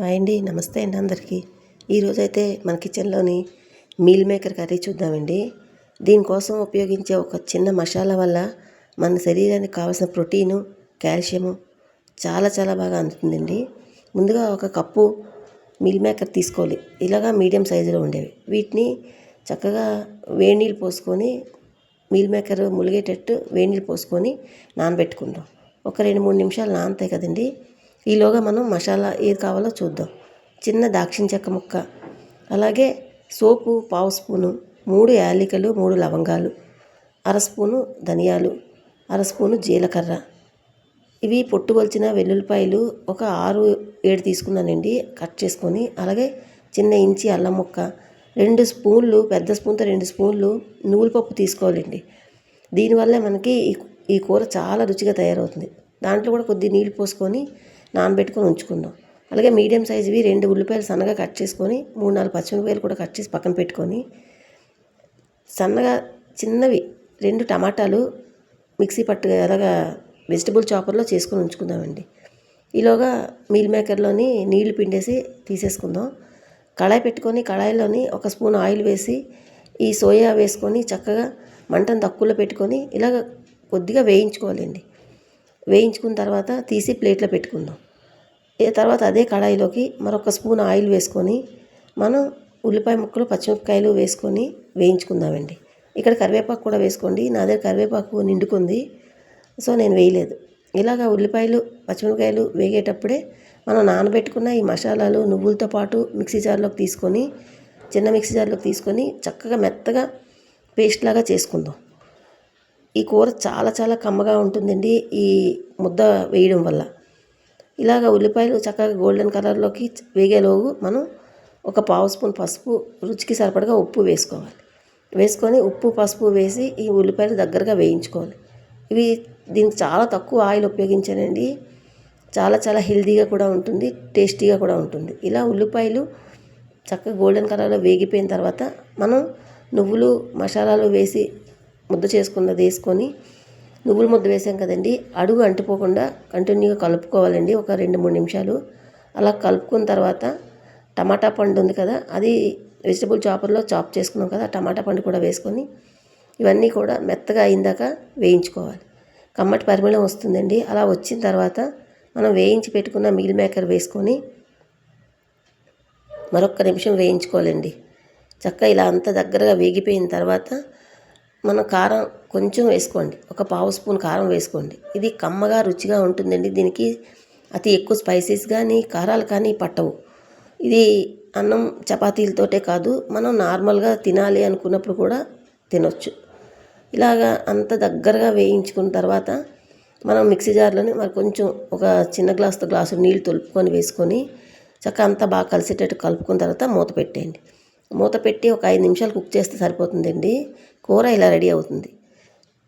Hi అండి నమస్తే అండి అందరికీ. ఈరోజైతే మన కిచెన్లోని మీల్ మేకర్ కర్రీ చూద్దామండి. దీనికోసం ఉపయోగించే ఒక చిన్న మసాలా వల్ల మన శరీరానికి కావాల్సిన ప్రోటీను కాల్షియము చాలా చాలా బాగా అందుతుందండి. ముందుగా ఒక కప్పు మీల్ మేకర్ తీసుకోవాలి. ఇలాగా మీడియం సైజులో ఉండేవి. వీటిని చక్కగా వేడి నీళ్ళు పోసుకొని మీల్ మేకర్ ములిగేటట్టు వేడి నీళ్ళు పోసుకొని నానబెట్టుకుందాం. ఒక రెండు మూడు నిమిషాలు నానతాయి కదండి. ఈలోగా మనం మసాలా ఏది కావాలో చూద్దాం. చిన్న దాక్షిణ చెక్క ముక్క అలాగే సోపు పావు స్పూను మూడు యాలికలు మూడు లవంగాలు అర స్పూను ధనియాలు అర స్పూను జీలకర్ర. ఇవి పొట్టు వెల్లుల్లిపాయలు ఒక ఆరు ఏడు తీసుకున్నానండి కట్ చేసుకొని అలాగే చిన్న ఇంచి అల్లం ముక్క రెండు స్పూన్లు పెద్ద స్పూన్తో రెండు స్పూన్లు నువ్వుల పప్పు తీసుకోవాలండి. దీనివల్ల మనకి ఈ కూర చాలా రుచిగా తయారవుతుంది. దాంట్లో కూడా కొద్ది నీళ్ళు పోసుకొని నానబెట్టుకొని ఉంచుకుందాం. అలాగే మీడియం సైజువి రెండు ఉల్లిపాయలు సన్నగా కట్ చేసుకొని మూడు నాలుగు పచ్చిమిరపాయలు కూడా కట్ చేసి పక్కన పెట్టుకొని సన్నగా చిన్నవి రెండు టమాటాలు మిక్సీ పట్టు అలాగా వెజిటబుల్ చాపర్లో చేసుకొని ఉంచుకుందామండి. ఈలోగా మీల్ మేకర్లోని నీళ్ళు పిండేసి తీసేసుకుందాం. కళాయి పెట్టుకొని కళాయిలోని ఒక స్పూన్ ఆయిల్ వేసి ఈ సోయా వేసుకొని చక్కగా మంటను తక్కువలో పెట్టుకొని ఇలాగ కొద్దిగా వేయించుకోవాలండి. వేయించుకున్న తర్వాత తీసి ప్లేట్లో పెట్టుకుందాం. తర్వాత అదే కడాయిలోకి మరొక స్పూన్ ఆయిల్ వేసుకొని మనం ఉల్లిపాయ ముక్కలు పచ్చిమిరపకాయలు వేసుకొని వేయించుకుందామండి. ఇక్కడ కరివేపాకు కూడా వేసుకోండి. నా దగ్గర కరివేపాకు నిండుకుంది. సో నేను వేయలేదు. ఇలాగ ఉల్లిపాయలు పచ్చిమిరపకాయలు వేగేటప్పుడే మనం నానబెట్టుకున్న ఈ మసాలాలు నువ్వులతో పాటు మిక్సీ జార్లోకి తీసుకొని చిన్న మిక్సీ జార్లోకి తీసుకొని చక్కగా మెత్తగా పేస్ట్ లాగా చేసుకుందాం. ఈ కూర చాలా చాలా కమ్మగా ఉంటుందండి ఈ ముద్ద వేయడం వల్ల. ఇలాగ ఉల్లిపాయలు చక్కగా గోల్డెన్ కలర్లోకి వేగేలోపు మనం ఒక పావు స్పూన్ పసుపు రుచికి సరిపడగా ఉప్పు వేసుకోవాలి. వేసుకొని ఉప్పు పసుపు వేసి ఈ ఉల్లిపాయలు దగ్గరగా వేయించుకోవాలి. ఇవి దీనికి చాలా తక్కువ ఆయిల్ ఉపయోగించానండి. చాలా చాలా హెల్దీగా కూడా ఉంటుంది టేస్టీగా కూడా ఉంటుంది. ఇలా ఉల్లిపాయలు చక్కగా గోల్డెన్ కలర్లో వేగిపోయిన తర్వాత మనం నువ్వులు మసాలాలు వేసి ముద్ద చేసుకున్నది వేసుకొని నువ్వుల ముద్ద వేసాం కదండి. అడుగు అంటిపోకుండా కంటిన్యూగా కలుపుకోవాలండి. ఒక రెండు మూడు నిమిషాలు. అలా కలుపుకున్న తర్వాత టమాటా పండు ఉంది కదా అది వెజిటబుల్ చాపర్లో చాప్ చేసుకున్నాం కదా టమాటా పండు కూడా వేసుకొని ఇవన్నీ కూడా మెత్తగా అయిందాక వేయించుకోవాలి. కమ్మటి పరిమళం వస్తుందండి. అలా వచ్చిన తర్వాత మనం వేయించి పెట్టుకున్న మీల్ మేకర్ వేసుకొని మరొక నిమిషం వేయించుకోవాలండి. చక్కగా ఇలా అంత దగ్గరగా వేగిపోయిన తర్వాత మన కారం కొంచెం వేసుకోండి. ఒక పావు స్పూన్ కారం వేసుకోండి. ఇది కమ్మగా రుచిగా ఉంటుందండి. దీనికి అతి ఎక్కువ స్పైసెస్ కానీ కారాలు కానీ పట్టవు. ఇది అన్నం చపాతీలతోటే కాదు మనం నార్మల్గా తినాలి అనుకున్నప్పుడు కూడా తినొచ్చు. ఇలాగా అంత దగ్గరగా వేయించుకున్న తర్వాత మనం మిక్సీ జార్లోనే మరి కొంచెం ఒక చిన్న గ్లాసుతో గ్లాసు నీళ్ళు తొలుపుకొని వేసుకొని చక్క అంతా బాగా కలిసేటట్టు కలుపుకున్న తర్వాత మూత పెట్టేయండి. మూత పెట్టి ఒక ఐదు నిమిషాలు కుక్ చేస్తే సరిపోతుందండి. కూర ఇలా రెడీ అవుతుంది.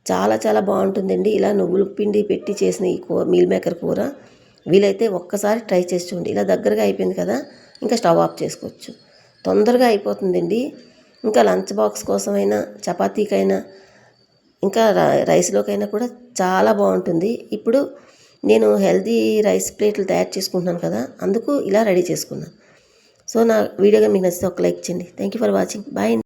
చాలా చాలా బాగుంటుందండి. ఇలా నువ్వుల పిండి పెట్టి చేసిన ఈ కూర మీల్ మేకర్ కూర వీలైతే ఒక్కసారి ట్రై చేసి చూడండి. ఇలా దగ్గరగా అయిపోయింది కదా ఇంకా స్టవ్ ఆఫ్ చేసుకోవచ్చు. తొందరగా అయిపోతుందండి. ఇంకా లంచ్ బాక్స్ కోసమైనా చపాతీకైనా ఇంకా రైస్లోకైనా కూడా చాలా బాగుంటుంది. ఇప్పుడు నేను హెల్దీ రైస్ ప్లేట్లు తయారు చేసుకుంటున్నాను కదా అందుకు ఇలా రెడీ చేసుకున్నాను. సో నా వీడియోగా మీకు నచ్చితే ఒక లైక్ చేయండి. Thank you for watching bye